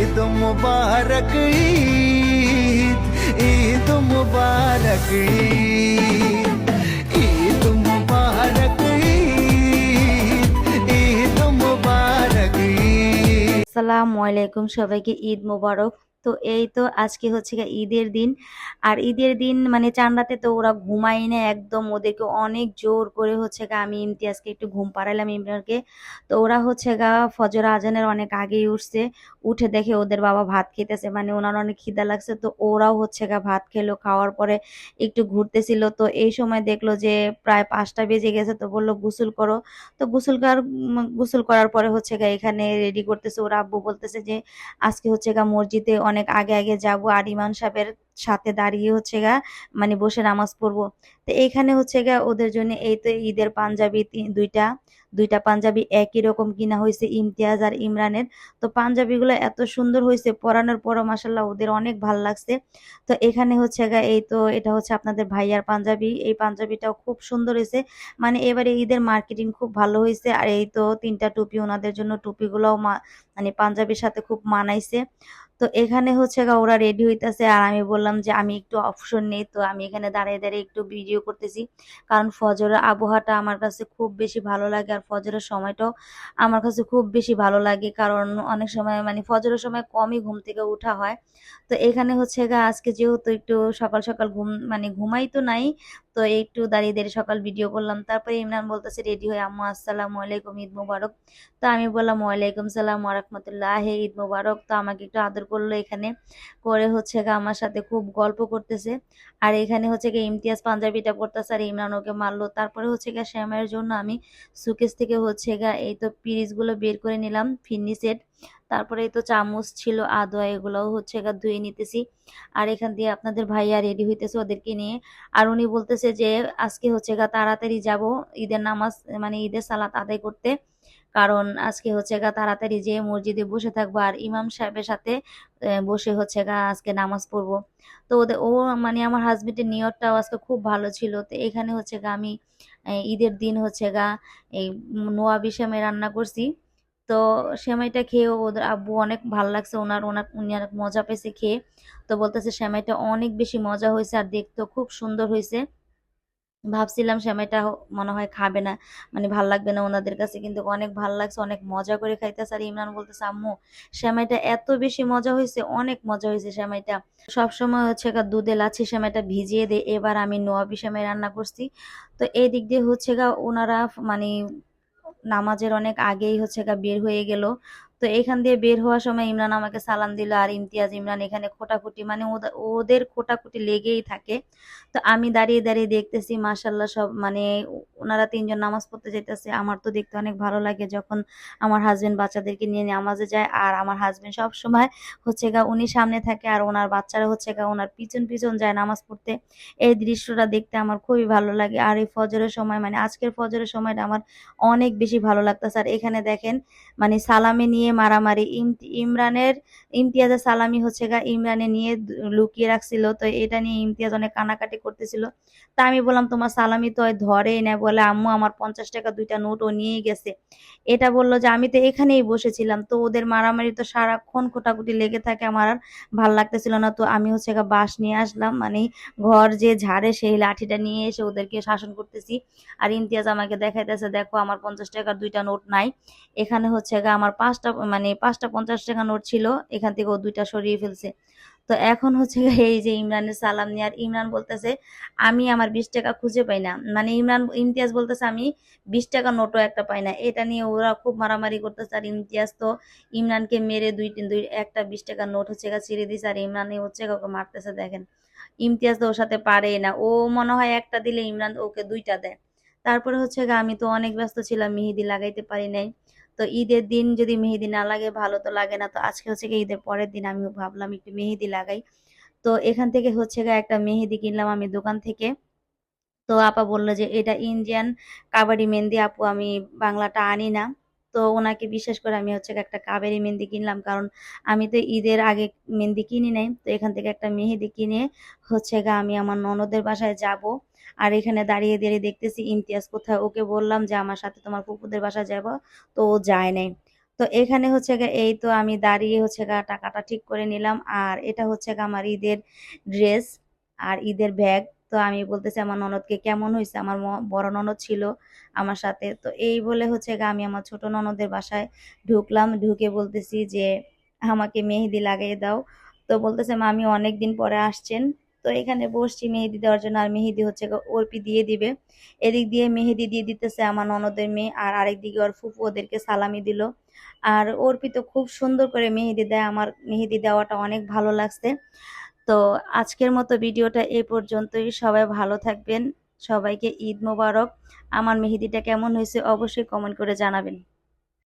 ঈদ মুবারক ঈদ ঈদ মুবারক ঈদ মুবারক ঈদ মুবারক ঈদ আসসালামু আলাইকুম সবাইকে, ঈদ মোবারক। তো এই তো আজকে হচ্ছে ঈদের দিন। আর ঈদের দিন মানে চান রাতে তো ওরা ঘুমাই না একদম। ওদেরকে অনেক জোর করে হচ্ছে গা আমি ইমতিয়াজকে একটু ঘুম পাড়াইলাম ইমরানকে। তো ওরা হচ্ছে গা ফজর আজানের অনেক আগেই উঠছে। উঠে দেখে ওদের বাবা ভাত খেতেছে মানে ওনার অনেক খিদা লাগছে। তো ওরাও হচ্ছে গা ভাত খেলো, খাওয়ার পরে একটু ঘুরতেছিল। তো এই সময় দেখল যে প্রায় পাঁচটা বেজে গেছে, তো বলল, গোসল করো। তো গোসল কর গোসল করার পরে হচ্ছে গা এখানে রেডি করতেছে। ওরা আব্বু বলতেছে যে, আজকে হচ্ছে গা মসজিদে অনেক আগে আগে যাব। আর ইমাম সাহেবের সাথে দাঁড়িয়ে হচ্ছে গা মানে বসে নামাজ পড়ব। তো এইখানে হচ্ছে গা ওদের জন্য এই তো ঈদের পাঞ্জাবি দুইটা দুইটা পাঞ্জাবি একই রকম কিনা হয়েছে ইমতিয়াজ আর ইমরানের। তো পাঞ্জাবিগুলো এত সুন্দর হয়েছে, পরানোর পরও মাসাল্লাহ ওদের অনেক ভালো লাগছে। তো এখানে হচ্ছে গা এই তো এটা হচ্ছে আপনাদের ভাইয়ার পাঞ্জাবি, এই পাঞ্জাবিটাও খুব সুন্দর হয়েছে। মানে এবারে ঈদের মার্কেটিং খুব ভালো হয়েছে আর এই তো তিনটা টুপি ওনাদের জন্য টুপিগুলোও মানে পাঞ্জাবির সাথে খুব মানাইছে। তো এখানে হচ্ছে গা ওরা রেডি হইতাছে আর আমি বললাম যে আমি একটু অপশন নেই, তো আমি এখানে দাঁড়িয়ে দাঁড়িয়ে একটু ভিডিও করতেছি। কারণ ফজরের আবহাওয়াটা আমার কাছে খুব বেশি ভালো লাগে আর ফজরের সময়টাও আমার কাছে খুব বেশি ভালো লাগে। কারণ অনেক সময় মানে ফজরের সময় কমই ঘুম থেকে ওঠা হয়। তো এখানে হচ্ছে গা, আজকে যেহেতু একটু সকাল সকাল ঘুম মানে ঘুমাই তো নাই তো একটু দাঁড়িয়ে দাঁড়িয়ে সকাল ভিডিও করলাম। তারপরে ইমরান বলতেছে রেডি হয়ে আম্মু, আসসালামু আলাইকুম, ঈদ মুবারক। তো আমি বললাম, ওয়ালাইকুম সালাম ওরহমতুল্লাহ হে ঈদ মুবারক। তো আমাকে একটু আদর করল এখানে। করে হচ্ছে গা আমার সাথে খুব গল্প করতেছে। আর এখানে হচ্ছে গিয়ে ইমতিয়াজ পাঞ্জাবিটা পড়তেছে আর ইমরান ওকে মারলো। তারপরে হচ্ছে গিয়ে শ্যামের জন্য আমি সুকেস থেকে হচ্ছে গা এই তো পিরিচগুলো বের করে নিলাম ফিন্নি সেট তারপরে তো চামচ ছিল আদোয়া এগুলোও হচ্ছে গা ধুয়ে নিতেছি। আর এখান দিয়ে আপনাদের ভাইয়া রেডি হইতেছে ওদেরকে নিয়ে। আর উনি বলতেছে যে, আজকে হচ্ছে গা তাড়াতাড়ি যাব ঈদের নামাজ মানে ঈদের সালাত আদায় করতে। কারণ আজকে হচ্ছে গা তাড়াতাড়ি যে মসজিদে বসে থাকব আর ইমাম সাহেবের সাথে বসে হচ্ছে গা আজকে নামাজ পড়ব। তো ওদের ও মানে আমার হাজবেন্ডের নিয়তটাও আজকে খুব ভালো ছিল। তো এখানে হচ্ছে গা আমি ঈদের দিন হচ্ছে গা, এই নোয়া সেমাই রান্না করছি। তো সেমাইটা খেয়ে ওদের আব্বু অনেক ভালো লাগছে, ওনার ওনার, উনি অনেক মজা পেয়েছে খেয়ে। তো বলতেছে সেমাইটা অনেক বেশি মজা হয়েছে আর দেখতেও খুব সুন্দর হয়েছে। ভাবছিলাম সেমাইটা মনে হয় খাবে না মানে ভালো লাগবে না ওনাদের কাছে, কিন্তু অনেক ভালো লাগছে, অনেক মজা করে খাইতেছে। আর ইমরান বলতেছে, আম্মু সেমাইটা এত বেশি মজা হয়েছে, অনেক মজা হয়েছে সেমাইটা সবসময় হচ্ছে গা দুধে লাচ্ছি সেমাইটা ভিজিয়ে দে, এবার আমি নোয়াবি সেমাই রান্না করছি। তো এই দিক দিয়ে হচ্ছে গা ওনারা মানে নামাজের অনেক আগেই হচ্ছে গা বের হয়ে গেল। তো এখান দিয়ে বের হওয়ার সময় ইমরান আমাকে সালাম দিল আর ইমতিয়াজ, ইমরান এখানে খোটাখুটি মানে ওদা- ওদের খোটাখুটি লেগেই থাকে। তো আমি দাঁড়িয়ে দাঁড়িয়ে দেখতেছি মাশাল্লাহ সব মানে ওনারা তিনজন নামাজ পড়তে যাইতেছে। আমার তো দেখতে অনেক ভালো লাগে যখন আমার হাজবেন্ড বাচ্চাদেরকে নিয়ে নামাজে যায় আর আমার হাজবেন্ড সব সময় হচ্ছে গা উনি সামনে থাকে আর ওনার বাচ্চারা হচ্ছে গা ওনার পিছন পিছন যায় নামাজ পড়তে। এই দৃশ্যটা দেখতে আমার খুবই ভালো লাগে আর এই ফজরের সময় মানে আজকের ফজরের সময়টা আমার অনেক বেশি ভালো লাগতেছে। আর এখানে দেখেন মানে সালামি নিয়ে মারামারি। ইম- ইমরানের ইমতিয়াজের সালামি হচ্ছে গা, ইমরানে নিয়ে লুকিয়ে রাখছিল। তো এটা নিয়ে ইমতিয়াজ অনেক কানাকাটি করতেছিল। তা আমি বললাম, তোমার সালামি তো ধরেই না। বলে, আম্মু, আমার পঞ্চাশ টাকা দুইটা নোট ও নিয়ে গেছে। এটা বলল যে, আমি তো এখানেই বসেছিলাম। তো ওদের মারামারি তো সারাক্ষণ খোটাখুটি লেগে থাকে, আমার আর ভালো লাগতেছিল না। তো আমি হচ্ছে গা বাঁশ নিয়ে আসলাম মানে ঘর যে ঝাড়ে সেই লাঠিটা নিয়ে এসে ওদেরকে শাসন করতেছি। আর ইমতিয়াজ আমাকে দেখাইতেছে, দেখো, আমার পঞ্চাশ টাকার দুইটা নোট নাই। এখানে হচ্ছে গা আমার পাঁচটা মানে পাঁচটা পঞ্চাশ টাকা নোট ছিল, এখান থেকে ও দুইটা সরিয়ে ফেলছে। তো এখন হচ্ছে এই যে ইমরানের সালাম নিয়ে, আর ইমরান বলতেছে, আমি আমার বিশ টাকা খুঁজে পাই না। মানে ইমরান, ইমতিয়াজ বলতেছে, আমি বিশ টাকা নোটও একটা পাই না। এটা নিয়ে ওরা খুব মারামারি করতেছে, আর ইমতিয়াজ তো ইমরানকে মেরে দুই দুই একটা বিশ টাকার নোট হচ্ছে ছিঁড়ে দিছে আর ইমরানই হচ্ছে ওকে মারতেছে, দেখেন। ইমতিয়াজ তো ওর সাথে পারে না। ও মনে হয় একটা দিলে ইমরান ওকে দুইটা দেয়। তারপরে হচ্ছে আমি তো অনেক ব্যস্ত ছিলাম, মেহেদি লাগাইতে পারি নাই। তো ঈদের দিন যদি মেহেদি না লাগে, ভালো তো লাগে না। তো আজকে হচ্ছে গিয়ে ঈদের পরের দিন আমি ভাবলাম একটু মেহেদি লাগাই। তো এখান থেকে হচ্ছে একটা মেহেদি কিনলাম আমি দোকান থেকে। তো আপা বলল যে, এটা ইন্ডিয়ান কাবাডি মেহেন্দি, আপু আমি বাংলাটা আনি না। তো ওনাকে বিশ্বাস করে আমি হচ্ছে একটা কাবেরি মেহেন্দি কিনলাম। কারণ আমি তো ঈদের আগে মেহেন্দি কিনি নাই। তো এখান থেকে একটা মেহেদি কিনে হচ্ছে গা আমি আমার ননদের বাসায় যাব। আর এখানে দাঁড়িয়ে দাঁড়িয়ে দেখতেছি ইমতিয়াজ কোথায়। ওকে বললাম যে, আমার সাথে তোমার ফুপুদের বাসায় যাব। তো ও যায় নাই। তো এখানে হচ্ছে গিয়ে এই তো আমি দাঁড়িয়ে হচ্ছে গা টাকাটা ঠিক করে নিলাম। আর এটা হচ্ছে গা আমার ঈদের ড্রেস আর ঈদের ব্যাগ। তো আমি বলতেছি, আমার ননদকে কেমন হয়েছে আমার বড় ননদ ছিল আমার সাথে। তো এই বলে হচ্ছে গা আমি আমার ছোট ননদের বাসায় ঢুকলাম। ঢুকে বলতেছি যে, আমাকে মেহেদি লাগিয়ে দাও। তো বলতেছে মামি অনেক দিন পরে আসছেন। তো এখানে বসছি মেহেদি দেওয়ার জন্য, আর মেহেদি হচ্ছে অর্পি দিয়ে দিবে। এদিক দিয়ে মেহেদি দিয়ে দিতেছে আমার ননদের মেয়ে, আর আরেক দিকে ওর ফুফু ওদেরকে সালামি দিল। আর অর্পি তো খুব সুন্দর করে মেহেদি দেয়, আমার মেহেদি দেওয়াটা অনেক ভালো লাগছে। তো আজকের মতো ভিডিওটা এ পর্যন্তই, সবাই ভালো থাকবেন, সবাইকে ঈদ মোবারক। আমার মেহেদিটা কেমন হয়েছে অবশ্যই কমেন্ট করে জানাবেন।